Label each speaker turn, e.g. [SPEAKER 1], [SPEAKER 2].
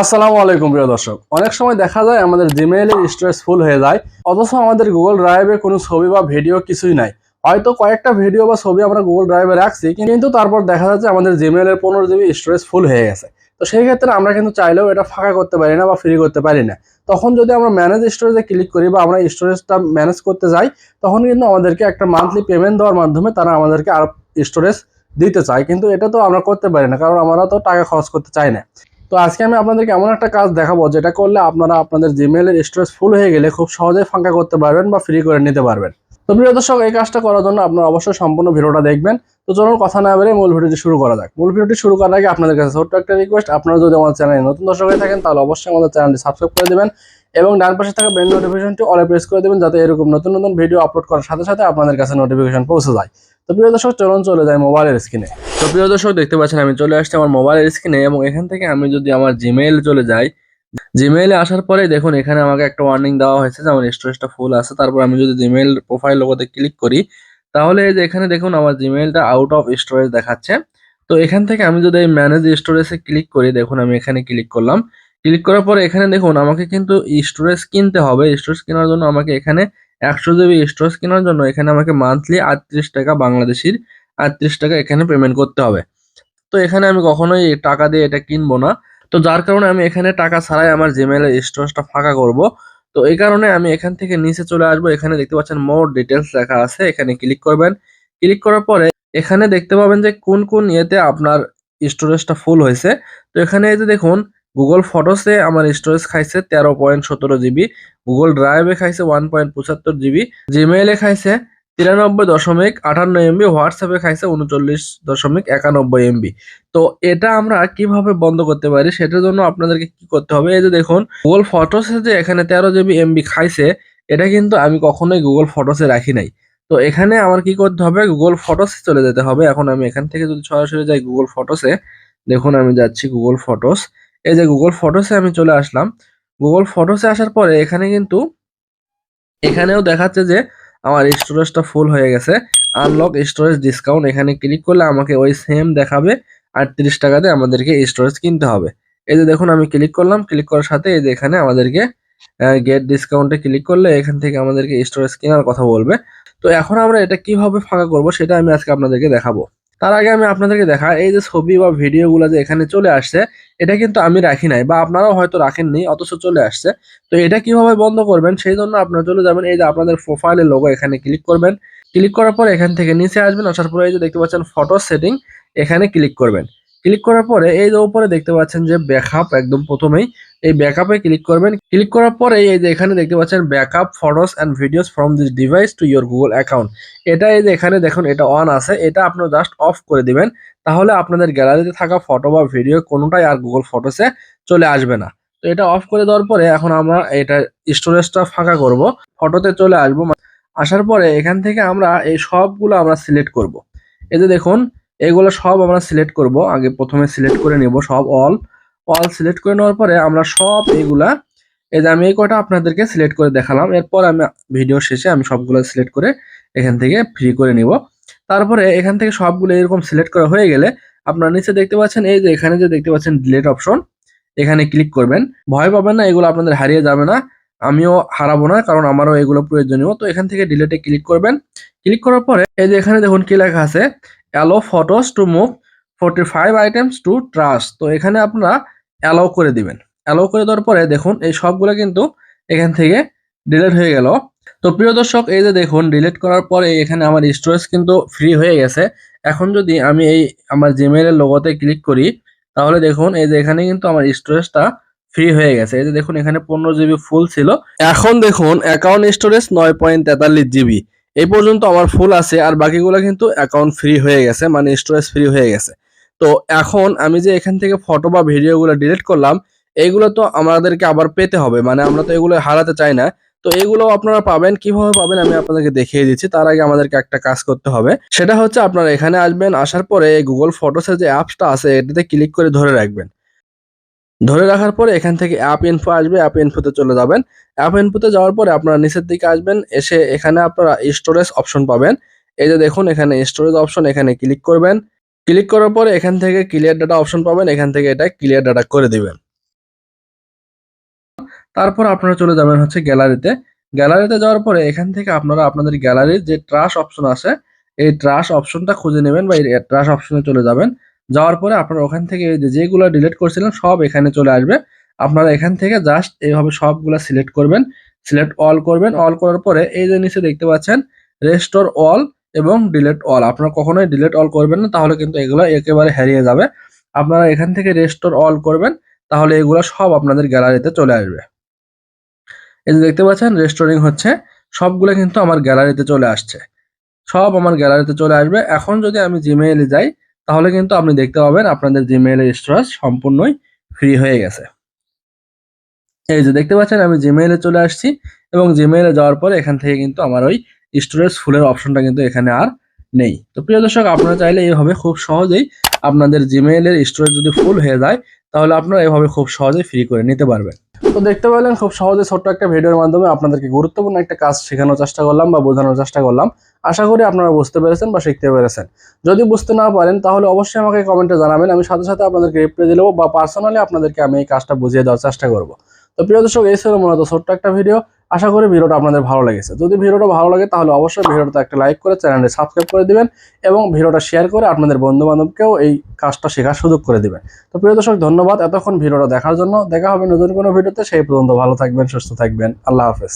[SPEAKER 1] আসসালামু আলাইকুম প্রিয় দর্শক। অনেক সময় দেখা যায় আমাদের জিমেইলের স্টোরেজ ফুল হয়ে যায়, অথচ আমাদের গুগল ড্রাইভে কোনো ছবি বা ভিডিও কিছুই নাই। হয়তো কয়েকটা ভিডিও বা ছবি আমরা গুগল ড্রাইভে রাখছি, কিন্তু তারপর দেখা যাচ্ছে আমাদের জিমেইলের পনেরো জিবি স্টোরেজ ফুল হয়ে গেছে। তো সেই ক্ষেত্রে আমরা কিন্তু চাইলেও এটা ফাঁকা করতে পারি না বা ফ্রি করতে পারি না। তখন যদি আমরা ম্যানেজ স্টোরেজে ক্লিক করি বা আমরা স্টোরেজটা ম্যানেজ করতে যাই, তখন কিন্তু আমাদেরকে একটা মান্থলি পেমেন্ট দেওয়ার মাধ্যমে তারা আমাদেরকে আর স্টোরেজ দিতে চায়। কিন্তু এটা তো আমরা করতে পারি না, কারণ আমরা তো টাকা খরচ করতে চাই না। তো আজকে আমি আপনাদেরকে এমন একটা কাজ দেখাবো, যেটা করলে আপনারা আপনাদের জিমেইলের স্টোরেজ ফুল হয়ে গেলে খুব সহজে ফাঁকা করতে পারবেন বা ফ্রি করে নিতে পারবেন। তো প্রিয় দর্শক, এই কাজটা করার জন্য আপনারা অবশ্যই সম্পূর্ণ ভিডিওটা দেখবেন। তো চলুন কথা না বেরে মূল ভিডিওটি শুরু করা যাক। মূল ভিডিওটি শুরু করার আগে আপনাদের কাছে ছোট্ট একটা রিকোয়েস্ট আপনারা যদি আমার চ্যানেলে নতুন দর্শক হয়ে থাকেন, তাহলে অবশ্যই আমাদের চ্যানেলটি সাবস্ক্রাইব করে দেবেন এবং ডান পাশে থাকা বেল নোটিফিকেশনটি অলে প্রেস করে দেবেন, যাতে এরকম নতুন নতুন ভিডিও আপলোড করার সাথে সাথে আপনাদের কাছে নোটিফিকেশন পৌঁছে যায়। তো প্রিয় দর্শক, চলুন চলে যায় মোবাইলের স্ক্রিনে তো প্রিয় দর্শক, দেখতে পাচ্ছেন, আমি চলে আসছি আমার মোবাইলের স্ক্রিনে এবং এখান থেকে আমি যদি আমার জিমেইল চলে যাই জিমেইলে আসার পরে দেখুন, এখানে আমাকে একটা ওয়ার্নিং দেওয়া হয়েছে যে আমার স্টোরেজটা ফুল আছে। তারপর আমি যদি জিমেইল প্রোফাইল লোগোতে ক্লিক করি, তাহলে এই যে এখানে দেখুন, আমার জিমেইলটা আউট অফ স্টোরেজ দেখাচ্ছে। তো এখান থেকে আমি যদি এই ম্যানেজ স্টোরেজে ক্লিক করি, দেখুন, আমি এখানে ক্লিক করলাম। ক্লিক করার পরে এখানে দেখুন, আমাকে কিন্তু স্টোরেজ কিনতে হবে। স্টোরেজ কেনার জন্য আমাকে এখানে একশো জিবি স্টোরেজ কেনার জন্য এখানে আমাকে মান্থলি আটত্রিশ টাকা বাংলাদেশির আটত্রিশ টাকা এখানে পেমেন্ট করতে হবে। তো এখানে আমি কখনোই টাকা দিয়ে এটা কিনবো না। তো যার কারণে আমি এখানে টাকা ছাড়াই আমার জিমেইলের স্টোরেজটা ফাঁকা করব। তো এই কারণে আমি এখান থেকে নিচে চলে আসব। এখানে দেখতে পাচ্ছেন মোর ডিটেলস লেখা আছে। এখানে ক্লিক করবেন। ক্লিক করার পরে এখানে দেখতে পাবেন যে কোন কোন ইয়েতে আপনার স্টোরেজটা ফুল হয়েছে। তো এখানে এই যে দেখুন গুগল ফটোসে আমার স্টোরেজ খাইছে তেরো পয়েন্ট সতেরো জিবি গুগল ড্রাইভে খাইছে ওয়ান পয়েন্ট পঁচাত্তর জিবি জিমেইলে খাইছে তিরানব্বই দশমিক আটান্ন এমবি হোয়াটসঅ্যাপে খাইছে উনচল্লিশ দশমিক একানব্বই এমবি তো এটা আমরা কীভাবে বন্ধ করতে পারি সেটার জন্য আপনাদেরকে কি করতে হবে? এই যে দেখুন গুগল ফটোসে যে এখানে তেরো জিবি এমবি খাইছে, এটা কিন্তু আমি কখনোই গুগল ফটোসে রাখি নাই। তো এখানে আমার কি করতে হবে? গুগল ফটোসে চলে যেতে হবে। এখন আমি এখান থেকে যদি সরাসরি যাই গুগল ফটোসে দেখুন আমি যাচ্ছি গুগল ফটোস এই যে গুগল ফটোসে আমি চলে আসলাম। গুগল ফটোসে আসার পরে এখানে কিন্তু এখানেও দেখাচ্ছে যে আমার স্টোরেজটা ফুল হয়ে গেছে। আনলক স্টোরেজ ডিসকাউন্ট এখানে ক্লিক করলে আমাকে ওই সেম দেখাবে। আটত্রিশ টাকাতে আমাদেরকে স্টোরেজ কিনতে হবে। এই যে দেখুন আমি ক্লিক করলাম ক্লিক করার সাথে এই যে এখানে আমাদেরকে গেট ডিসকাউন্টে ক্লিক করলে এখান থেকে আমাদেরকে স্টোরেজ কেনার কথা বলবে। তো এখন আমরা এটা কীভাবে ফাঁকা করব সেটা আমি আজকে আপনাদেরকে দেখাবো। তার আগে আমি আপনাদেরকে দেখা এই যে ছবি বা ভিডিওগুলো যে এখানে চলে আসছে, এটা কিন্তু আমি রাখি নাই বা আপনারাও হয়তো রাখেননি, অথচ চলে আসছে। তো এটা কীভাবে বন্ধ করবেন, সেই জন্য আপনারা চলে যাবেন, এই যে আপনাদের প্রোফাইলের লোগো এখানে ক্লিক করবেন। ক্লিক করার পর এখান থেকে নিচে আসবেন, আসার পরে এই যে দেখতে পাচ্ছেন ফটো সেটিং এখানে ক্লিক করবেন। ক্লিক করার পরে এই যে উপরে দেখতে পাচ্ছেন যে ব্যাকআপ একদম প্রথমেই, এই ব্যাকআপে ক্লিক করবেন। ক্লিক করার পরে এই যে এখানে দেখতে পাচ্ছেন backup photos and videos from this device to your Google account. এটা এই যে এখানে দেখুন, এটা অন আছে, এটা আপনার জাস্ট অফ করে দিবেন। তাহলে আপনাদের গ্যালারিতে থাকা ফটো বা ভিডিও কোনোটাই আর গুগল ফটোসে চলে আসবে না। তো এটা অফ করে দেওয়ার পরে এখন আমরা এটা স্টোরেজটা ফাঁকা করব, ফটোতে চলে আসব। আসার পরে এখান থেকে আমরা এই সবগুলো আমরা সিলেক্ট করব। এই যে দেখুন এগুলো সব আমরা সিলেক্ট করব। আগে প্রথমে সিলেক্ট করে নেব সব অল অল সিলেক্ট করে নেওয়ার পরে আমরা সব এগুলা, এই যে আমি এই কটা আপনাদেরকে সিলেক্ট করে দেখালাম, এরপর আমি ভিডিও শেষে আমি সবগুলো সিলেক্ট করে এখান থেকে ফ্রি করে নিব। তারপরে এখান থেকে সবগুলো এরকম সিলেক্ট করা হয়ে গেলে আপনারা নিচে দেখতে পাচ্ছেন, এই যে এখানে যে দেখতে পাচ্ছেন ডিলেট অপশন এখানে ক্লিক করবেন। ভয় পাবেন না, এগুলো আপনাদের হারিয়ে যাবে না। আমিও হারাবো না, কারণ আমারও এগুলো প্রয়োজনীয়। তো এখান থেকে ডিলেটে ক্লিক করবেন। ক্লিক করার পরে এই যে এখানে দেখুন কি লেখা আছে allow photos to move forty five items to trash তো এখানে আপনারা অ্যালাউ করে দিবেন। অ্যালাউ করে দেওয়ার পরে দেখুন, এই সবগুলো কিন্তু এখান থেকে ডিলিট হয়ে গেল। তো প্রিয় দর্শক, এই যে দেখুন ডিলিট করার পরে এখানে আমার স্টোরেজ কিন্তু ফ্রি হয়ে গেছে। এখন যদি আমি এই আমার জিমেইলের লোগোতে ক্লিক করি, তাহলে দেখুন, এই যে এখানে কিন্তু আমার স্টোরেজটা ফ্রি হয়ে গেছে। এই যে দেখুন, এখানে পনেরো জিবি ফুল ছিল। এখন দেখুন অ্যাকাউন্ট স্টোরেজ নয় পয়েন্ট তেতাল্লিশ জিবি এই পর্যন্ত আমার ফুল আছে, আর বাকিগুলো কিন্তু অ্যাকাউন্ট ফ্রি হয়ে গেছে মানে স্টোরেজ ফ্রি হয়ে গেছে। তো এখন আমি যে এখান থেকে ফটো বা ভিডিওগুলো ডিলিট করলাম এইগুলো তো আমাদেরকে আবার পেতে হবে মানে আমরা তো এগুলো হারাতে চাই না। তো এগুলো আপনারা পাবেন, কীভাবে পাবেন আমি আপনাদেরকে দেখিয়ে দিচ্ছি, তার আগে আমাদেরকে একটা কাজ করতে হবে। সেটা হচ্ছে আপনারা এখানে আসবেন, আসার পরে গুগল ফটোসের যে অ্যাপসটা আছে, এটাতে ক্লিক করে ধরে রাখবেন। ধরে রাখার পরে এখান থেকে অ্যাপ ইনফো আসবে অ্যাপ ইনফোতে চলে যাবেন। অ্যাপ ইনফোতে যাওয়ার পরে আপনারা নিচের দিকে আসবেন, এসে এখানে আপনারা স্টোরেজ অপশন পাবেন। এই যে দেখুন, এখানে স্টোরেজ অপশন এখানে ক্লিক করবেন। ক্লিক করার পরে এখান থেকে ক্লিয়ার ডাটা অপশন পাবেন, এখান থেকে এটা ক্লিয়ার ডাটা করে দিবেন। তারপর আপনারা চলে যাবেন হচ্ছে গ্যালারিতে গ্যালারিতে যাওয়ার পরে এখান থেকে আপনারা আপনাদের গ্যালারির যে ট্রাশ অপশন আছে, এই ট্রাশ অপশনটা খুঁজে নেবেন বা এই ট্রাশ অপশনে চলে যাবেন। যাওয়ার পরে আপনারা ওখান থেকে যে যেগুলো ডিলিট করছিলেন সব এখানে চলে আসবে। আপনারা এখান থেকে জাস্ট এইভাবে সবগুলো সিলেক্ট করবেন সিলেক্ট অল করবেন। অল করার পরে এই যে নিচে দেখতে পাচ্ছেন রেস্টোর অল এবং ডিলেট অল আপনারা কখনোই ডিলেট অল করবেন না, তাহলে কিন্তু এগুলো একেবারে হারিয়ে যাবে। আপনারা এখান থেকে রেস্টোর অল করবেন, তাহলে এগুলো সব আপনাদের গ্যালারিতে চলে আসবে। এই যে দেখতে পাচ্ছেন রেস্টোরিং হচ্ছে, সবগুলো কিন্তু আমার গ্যালারিতে চলে আসছে। সব আমার গ্যালারিতে চলে আসবে। এখন যদি আমি জিমেইলে যাই তাহলে কিন্তু আপনি দেখতে পাবেন আপনাদের জিমেইলের স্টোরেজ সম্পূর্ণই ফ্রি হয়ে গেছে। এই যে দেখতে পাচ্ছেন, আমি জিমেইলে চলে আসছি এবং জিমেইলে যাওয়ার পরে এখান থেকে কিন্তু আমার ওই স্টোরেজ ফুলের অপশনটা কিন্তু এখানে আর নেই। তো প্রিয় দর্শক, আপনারা চাইলে এইভাবে খুব সহজেই আপনাদের জিমেইলের স্টোরেজ যদি ফুল হয়ে যায় তাহলে আপনারা এভাবে খুব সহজে ফ্রি করে নিতে পারবেন। তো দেখতে পেলেন, খুব সহজে ছোট্ট একটা ভিডিওর মাধ্যমে আপনাদেরকে গুরুত্বপূর্ণ একটা কাজ শেখানোর চেষ্টা করলাম বা বোঝানোর চেষ্টা করলাম। আশা করি আপনারা বুঝতে পেরেছেন বা শিখতে পেরেছেন। যদি বুঝতে না পারেন, তাহলে অবশ্যই আমাকে কমেন্টে জানাবেন। আমি সাথে সাথে আপনাদেরকে রিপ্লাই দিলেও বা পার্সোনালি আপনাদেরকে আমি এই কাজটা বুঝিয়ে দেওয়ার চেষ্টা করব। তো প্রিয় দর্শক, এই ছিল মূলত ছোট্ট একটা ভিডিও। আশা করি ভিডিওটা আপনাদের ভালো লেগেছে। যদি ভিডিওটা ভালো লাগে, তাহলে অবশ্যই ভিডিওটা একটা লাইক করে চ্যানেলটি সাবস্ক্রাইব করে দিবেন এবং ভিডিওটা শেয়ার করে আপনাদের বন্ধু বান্ধবকেও এই কাজটা শেখার সুযোগ করে দিবেন। তো প্রিয় দর্শক, ধন্যবাদ। এতক্ষণ ভিডিওটা দেখার জন্য। দেখা হবে নতুন কোনো ভিডিওতে। সেই পর্যন্ত ভালো থাকবেন, সুস্থ থাকবেন। আল্লাহ হাফেজ।